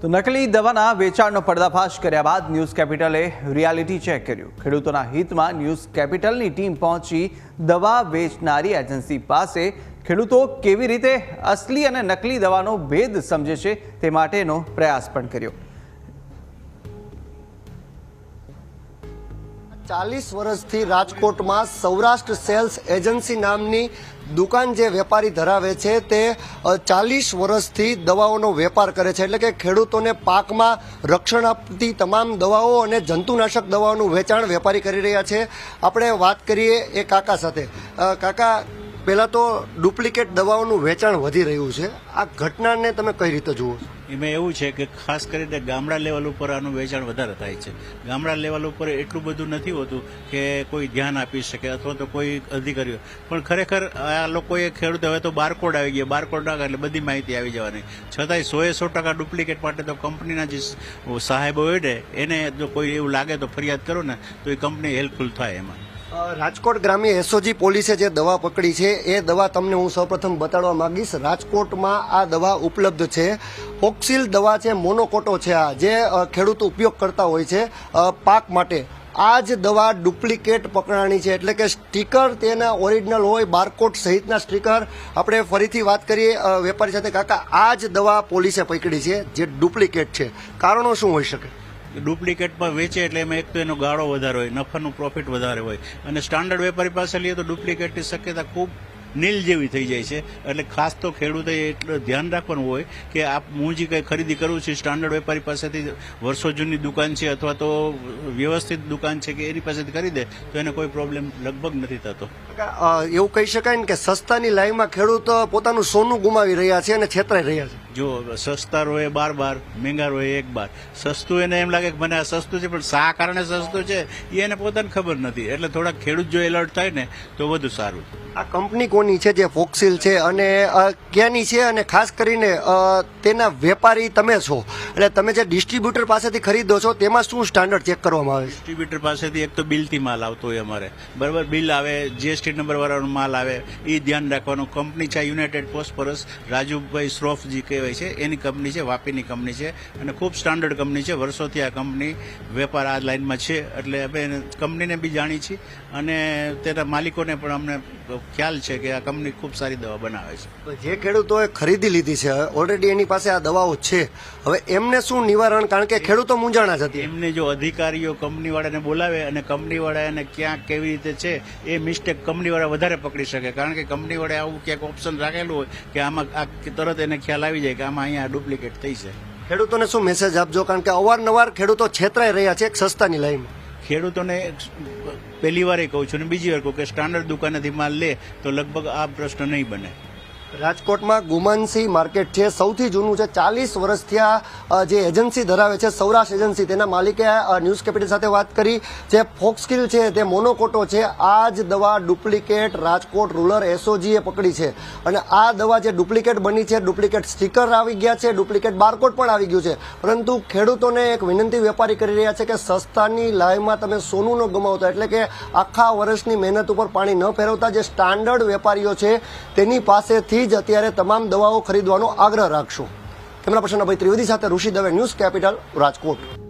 તો નકલી દવાના વેચાણનો પર્દાફાશ કર્યા બાદ ન્યૂઝ કેપિટલે રિયાલિટી ચેક કર્યું. ખેડૂતોના હિતમાં ન્યૂઝ કેપિટલની ટીમ પહોંચી દવા વેચનારી એજન્સી પાસે. ખેડૂતો કેવી રીતે અસલી અને નકલી દવાનો ભેદ સમજે છે તે માટેનો પ્રયાસ પણ કર્યો. ચાલીસ વર્ષથી રાજકોટમાં સૌરાષ્ટ્ર સેલ્સ એજન્સી નામની દુકાન જે વેપારી ધરાવે છે તે ચાલીસ વર્ષથી દવાઓનો વેપાર કરે છે. એટલે કે ખેડૂતોને પાકમાં રક્ષણ આપતી તમામ દવાઓ અને જંતુનાશક દવાઓનું વેચાણ વેપારી કરી રહ્યા છે. આપણે વાત કરીએ એ કાકા સાથે. કાકા પહેલાં તો ડુપ્લિકેટ દવાઓનું વેચાણ વધી રહ્યું છે. આ ઘટનાને તમે કઈ રીતે જુઓ એમાં એવું છે કે ખાસ કરીને ગામડા લેવલ ઉપર આનું વેચાણ વધારે થાય છે. ગામડા લેવલ ઉપર એટલું બધું નથી હોતું કે કોઈ ધ્યાન આપી શકે અથવા તો કોઈ અધિકારીઓ. પણ ખરેખર આ લોકોએ ખેડૂત હવે તો બારકોડ આવી ગયા. બારકોડ ના એટલે બધી માહિતી આવી જવાની. છતાંય સોએ સો ટકા ડુપ્લિકેટ માટે તો કંપનીના જે સાહેબો હોય ને, એને જો કોઈ એવું લાગે તો ફરિયાદ કરો ને, તો એ કંપની હેલ્પફુલ થાય એમાં. રાજકોટ ગ્રામ્ય એસઓજી પોલીસે જે દવા પકડી છે, એ દવા તમને હું સૌપ્રથમ બતાડવા માંગીશ. રાજકોટમાં આ દવા ઉપલબ્ધ છે. ઓક્સિલ દવા છે, મોનોકોટો છે આ, જે ખેડૂત ઉપયોગ કરતા હોય છે પાક માટે. આ જ દવા ડુપ્લિકેટ પકડાણી છે, એટલે કે સ્ટીકર તેના ઓરિજિનલ હોય બારકોડ સહિતના સ્ટીકર. આપણે ફરીથી વાત કરીએ વેપારી સાથે. કાકા, આ જ દવા પોલીસે પકડી છે, જે ડુપ્લિકેટ છે. કારણો શું હોઈ શકે? ડુપ્લિકેટમાં વેચે એટલે એમાં એક તો એનો ગાળો વધારે હોય, નફાનું પ્રોફિટ વધારે હોય. અને સ્ટાન્ડર્ડ વેપારી પાસે લઈએ તો ડુપ્લિકેટની શક્યતા ખૂબ નીલ જેવી થઈ જાય છે. એટલે ખાસ તો ખેડૂતે એટલું ધ્યાન રાખવાનું હોય કે આપ હું જે કંઈ ખરીદી કરું છું સ્ટાન્ડર્ડ વેપારી પાસેથી વર્ષો જૂની દુકાન છે અથવા તો વ્યવસ્થિત દુકાન છે કે એની પાસેથી ખરીદે, તો એને કોઈ પ્રોબ્લેમ લગભગ નથી થતો. એવું કહી શકાય ને કે સસ્તાની લાઈનમાં ખેડૂત પોતાનું સોનું ગુમાવી રહ્યા છે અને છેતરાઈ રહ્યા છે. જો સસ્તા રોય બાર બાર મેંગા રોય એક બાર. સસ્તું એને એમ લાગે કે મને આ સસ્તું છે પણ શા કારણે સસ્તું છે એ એને પોતાને ખબર નથી. એટલે થોડાક ખેડૂત જો એલર્ટ થાય ને તો વધુ સારું. આ કંપની કોની છે જે ફોક્સિલ છે અને ક્યાંની છે અને ખાસ કરીને તેના વેપારી તમે છો? એટલે તમે જે ડિસ્ટ્રીબ્યુટર પાસેથી ખરીદો છો તેમાં શું સ્ટાન્ડર્ડ ચેક કરવામાં આવે ડિસ્ટ્રીબ્યુટર પાસેથી એક તો બિલથી માલ આવતો હોય અમારે. બરાબર બિલ આવે જીએસટી નંબર વાળાનો માલ આવે એ ધ્યાન રાખવાનું. કંપની છે યુનાઇટેડ ફોસ્ફરસ રાજુભાઈ શ્રોફજી કહેવાય. છે. એની કંપની છે વાપીની કંપની છે અને ખૂબ સ્ટાન્ડર્ડ કંપની છે. વર્ષોથી આ કંપની વેપાર આ લાઇનમાં છે. એટલે અમે કંપનીને બી જાણી છીએ અને તેના માલિકોને પણ અમને ખ્યાલ છે કે આ કંપની ખૂબ સારી દવા બનાવે છે. જે ખેડૂતોએ ખરીદી લીધી છે ઓલરેડી એની પાસે આ દવાઓ છે. હવે એમને શું નિવારણ? કારણ કે ખેડૂતો મૂંઝાણા જ હતી. એમને જો અધિકારીઓ કંપનીવાળાને બોલાવે અને કંપનીવાળા એને ક્યાં કેવી રીતે છે એ મિસ્ટેક કંપનીવાળા વધારે પકડી શકે. કારણ કે કંપનીવાળાએ આવું ક્યાંક ઓપ્શન રાખેલું હોય કે આમાં આ તરત એને ખ્યાલ આવી જાય. કે આમાં અહીંયા ડુપ્લિકેટ થઈ છે ખેડૂતોને શું મેસેજ આપજો? કારણ કે અવારનવાર ખેડૂતો છેતરાઈ રહ્યા છે એક સસ્તાની લાઈનમાં ખેડૂતોને પહેલી વાર એ કહું છું અને બીજી વાર કહું કે સ્ટાન્ડર્ડ દુકાનેથી માલ લે તો લગભગ આ પ્રશ્ન નહીં બને. રાજકોટમાં ગુમાનસી માર્કેટ છે સૌથી જૂનું છે, ચાલીસ વર્ષથી આ જે એજન્સી ધરાવે છે, સૌરાષ્ટ્ર એજન્સી. તેના માલિકે ન્યૂઝ કેપિટલ સાથે વાત કરી. જે ફોક્સકિલ છે, તે મોનોકોટો છે, આ જ દવા ડુપ્લિકેટ રાજકોટ રૂરલ એસઓજીએ પકડી છે. અને આ દવા જે ડુપ્લિકેટ બની છે, ડુપ્લિકેટ સ્ટીકર આવી ગયા છે, ડુપ્લિકેટ બારકોડ પણ આવી ગયું છે. પરંતુ ખેડૂતોને એક વિનંતી વેપારી કરી રહ્યા છે કે સસ્તાની લાઈમાં તમે સોનું ન ગમાવતા. એટલે કે આખા વર્ષની મહેનત ઉપર પાણી ન ફેરવતા જે સ્ટાન્ડર્ડ વેપારીઓ છે, તેની પાસેથી જ અત્યારે તમામ દવાઓ ખરીદવાનો આગ્રહ રાખશો. કેમેરા પર્સન અભય ત્રિવેદી સાથે ઋષિ દવે ન્યૂઝ કેપિટલ, રાજકોટ.